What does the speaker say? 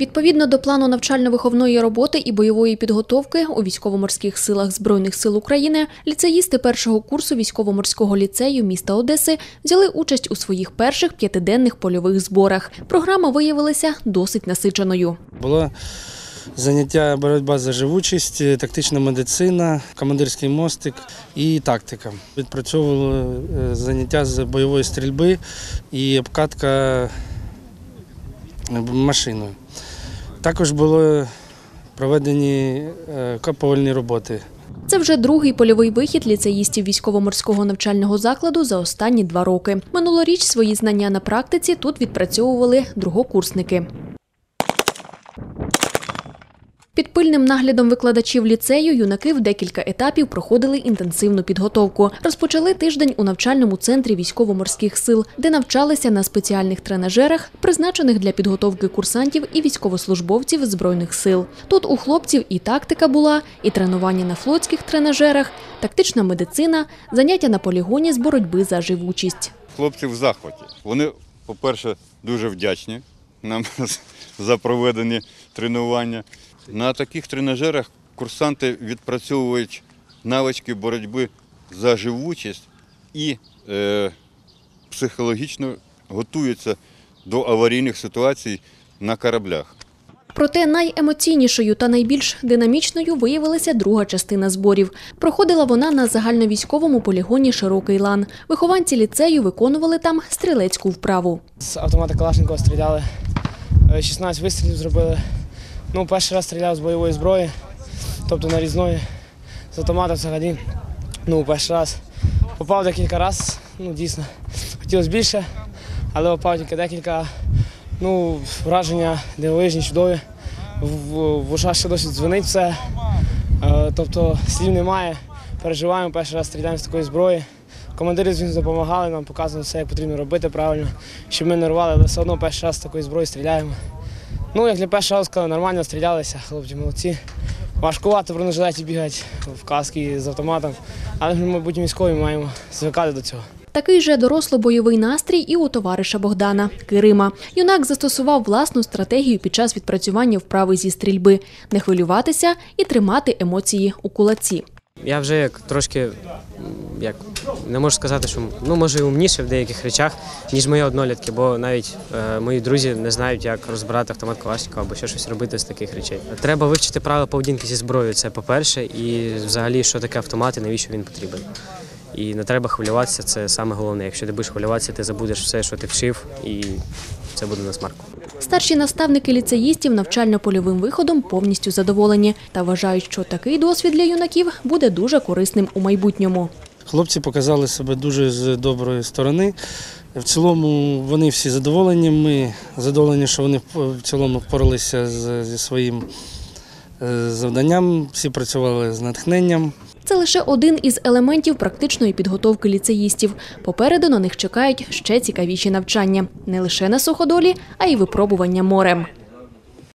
Відповідно до плану навчально-виховної роботи і бойової підготовки у військово-морських силах Збройних сил України ліцеїсти першого курсу військово-морського ліцею міста Одеси взяли участь у своїх перших п'ятиденних польових зборах. Програма виявилася досить насиченою. Було заняття боротьба за живучість, тактична медицина, командирський мостик і тактика. Відпрацьовували е, заняття з бойової стрільби і обкатка машиною. Також були проведені е, копувальні роботи. Це вже другий польовий вихід ліцеїстів військово-морського навчального закладу за останні два роки. Минулоріч свої знання на практиці тут відпрацьовували другокурсники. Пильним наглядом викладачів ліцею юнаки в декілька етапів проходили інтенсивну підготовку. Розпочали тиждень у навчальному центрі військово-морських сил, де навчалися на спеціальних тренажерах, призначених для підготовки курсантів і військовослужбовців збройних сил. Тут у хлопців і тактика була, і тренування на флотських тренажерах, тактична медицина, заняття на полігоні з боротьби за живучість. Хлопці в захваті. Вони, по-перше, дуже вдячні нам за проведені тренування. На таких тренажерах курсанти відпрацьовують навички боротьби за живучість і е, психологічно готуються до аварійних ситуацій на кораблях. Проте найемоційнішою та найбільш динамічною виявилася друга частина зборів. Проходила вона на загальновійськовому полігоні Широкий лан. Вихованці ліцею виконували там стрілецьку вправу. З автомата Калашникова стріляли. Е, 16 вистрілів зробили. Ну, перший раз стріляв з бойової зброї, тобто нарізної. З автомата взагалі. Ну, перший раз. Попав декілька разів, ну дійсно. Хотілося більше, але попав тільки декілька. Ну, враження дивовижні, чудові. В, ушах ще досі дзвонить все. Е, тобто слів немає. Переживаємо, перший раз стріляємо з такої зброї. Командири звісно допомагали нам, показували все, як потрібно робити правильно, щоб ми не рвали, але все одно перший раз з такої зброї стріляємо. Ну, як для першого сказали, нормально стрілялися, хлопці молодці. Важкувато бронежилеті бігати в каски з автоматом, але ми, мабуть, військові маємо звикати до цього. Такий же доросло-бойовий настрій і у товариша Богдана Кирима. Юнак застосував власну стратегію під час відпрацювання вправи зі стрільби не хвилюватися і тримати емоції у кулаці. Я вже як трошки як не можу сказати, що ну може і умніше в деяких речах, ніж мої однолітки, бо навіть е, мої друзі не знають, як розбирати автомат Калашникова або ще щось робити з таких речей. Треба вивчити правила поведінки зі зброєю. Це по-перше, і взагалі, що таке автомат і навіщо він потрібен. І не треба хвилюватися, це саме головне. Якщо ти будеш хвилюватися, ти забудеш все, що ти вчив, і це буде на смарку. Старші наставники ліцеїстів навчально-польовим виходом повністю задоволені та вважають, що такий досвід для юнаків буде дуже корисним у майбутньому. Хлопці показали себе дуже з доброї сторони. В цілому вони всі задоволені. Ми задоволені, що вони в цілому впоралися зі своїм е, завданням. Всі працювали з натхненням. Це лише один із елементів практичної підготовки ліцеїстів. Попереду на них чекають ще цікавіші навчання не лише на суходолі, а й випробування морем.